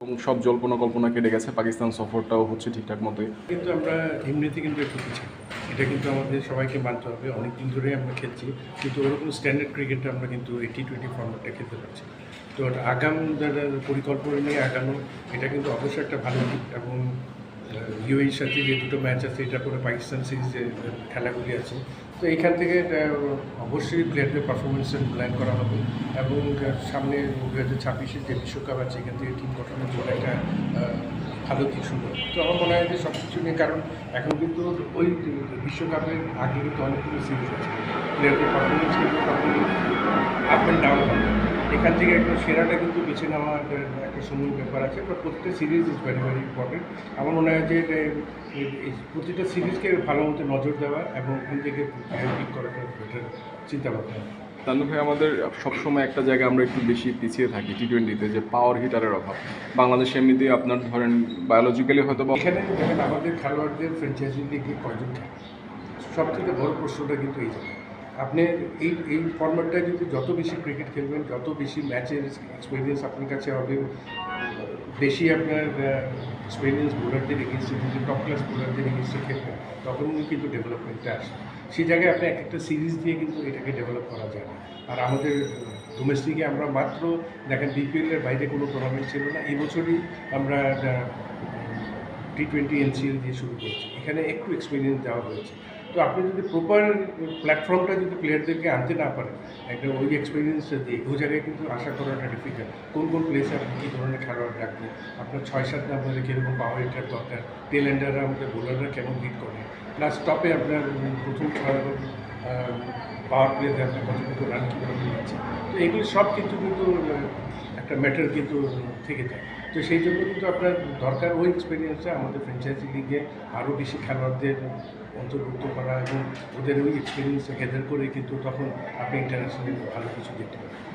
এবং সব জল্পনা কল্পনা কেটে গেছে। পাকিস্তান সফরটাও হচ্ছে ঠিকঠাক মতোই। কিন্তু আমরা এমনিতে কিন্তু একটু পিছিয়ে। এটা কিন্তু আমাদের সবাইকে মানতে হবে। অনেক দিন ধরেই আমরা খেলছি। কিন্তু ওরকম স্ট্যান্ডার্ড ক্রিকেটটা আমরা কিন্তু এই টি টোয়েন্টি ফর্মেটটা খেলতে পারছি। তো আগাম যারা পরিকল্পনা নিয়ে আগানো, এটা কিন্তু অবশ্যই একটা ভালো দিক। এবং ইউএর সাথে যে দুটো ম্যাচ আছে, এটা পরে পাকিস্তান সিরিজে খেলাগুলি আছে। তো এখান থেকে অবশ্যই প্লেয়ারদের পারফরমেন্সের মূল্যায়ন করা হবে এবং সামনে দু হাজার ছাব্বিশের যে বিশ্বকাপ আছে, এখান থেকে টিম গঠনের জন্য একটা ভালো হবে। তো আমার মনে হয় যে সব কিছু নিয়ে, কারণ এখন কিন্তু ওই বিশ্বকাপের আগে কিন্তু অনেকগুলো সিরিজ আছে। প্লেয়ারদের পারফরমেন্স কিন্তু আপ অ্যান্ড ডাউন থেকে একটা সেরাটা কিন্তু বেছে নেওয়া একটা একটা সময় ব্যাপার আছে। বাট প্রতিটা series is very very important আমার মনে হয় যে প্রতিটা সিরিজকে ভালো মতো নজর দেওয়া এবং ওখান থেকে পিক করাটা বেটার চিন্তা ভাবনা তানু ভাই আমাদের সবসময় একটা জায়গায় আমরা একটু বেশি পিছিয়ে থাকি টি টোয়েন্টিতে যে পাওয়ার হিটারের অভাব। বাংলাদেশ এমনিতে আপনার ধরেন বায়োলজিক্যালি হয়তো বা এখানে দেখেন আমাদের খেলোয়াড়দের ফ্র্যাঞ্চাইজি লিগে কয়জন খেলে? সবথেকে বড় প্রশ্নটা কিন্তু এই জায়গায়। আপনি এই এই ফর্ম্যাটটা যদি যত বেশি ক্রিকেট খেলবেন, যত বেশি ম্যাচের এক্সপিরিয়েন্স আপনার কাছে হবে, বেশি আপনার এক্সপিরিয়েন্স বোলারদের এগেনস্টে যদি টপ ক্লাস বোলারদের এগেনস্টে খেলবেন, তখন কিন্তু ডেভেলপমেন্টটা আসে সেই জায়গায় আপনি এক একটা সিরিজ দিয়ে কিন্তু এটাকে ডেভেলপ করা যায় না। আর আমাদের ডোমেস্টিকে আমরা মাত্র, দেখেন বিপিএলের বাইরে কোনো টুর্নামেন্ট ছিল না এবছরই আমরা টি টোয়েন্টি এনসিএল দিয়ে শুরু করেছি। এখানে একটু এক্সপিরিয়েন্স দেওয়া হয়েছে। তো আপনি যদি প্রপার প্ল্যাটফর্মটা যদি প্লেয়ারদেরকে আনতে না পারেন, একটা ওই এক্সপিরিয়েন্সটা দিয়ে ওই জায়গায় কিন্তু আশা করাটা ডিফিকাল্ট কোন কোন প্লেসে আপনি কী ধরনের খেলোয়াড় রাখবেন? আপনার ছয় সাত নাম্বারে কীরকম পাওয়ার হিটার দরকার? টেল এন্ডাররা আমাদের বোলাররা কেমন হিট করে? প্লাস টপে আপনার প্রথম পাওয়ার প্লেতে আপনার কতটুকু রান কীভাবে তো এগুলো সব কিন্তু কিন্তু একটা ম্যাটার কিন্তু থেকে যায়। তো সেই জন্য কিন্তু আপনার দরকার ওই এক্সপিরিয়েন্সটা আমাদের ফ্র্যাঞ্চাইজি লিগে আরও বেশি খেলোয়াড়দের অন্তর্ভুক্ত করা এবং ওদের ওই এক্সপিরিয়েন্সে গ্যাদার করে কিন্তু তখন আপনি ইন্টারন্যাশনালি ভালো কিছু দেখতে পাবেন।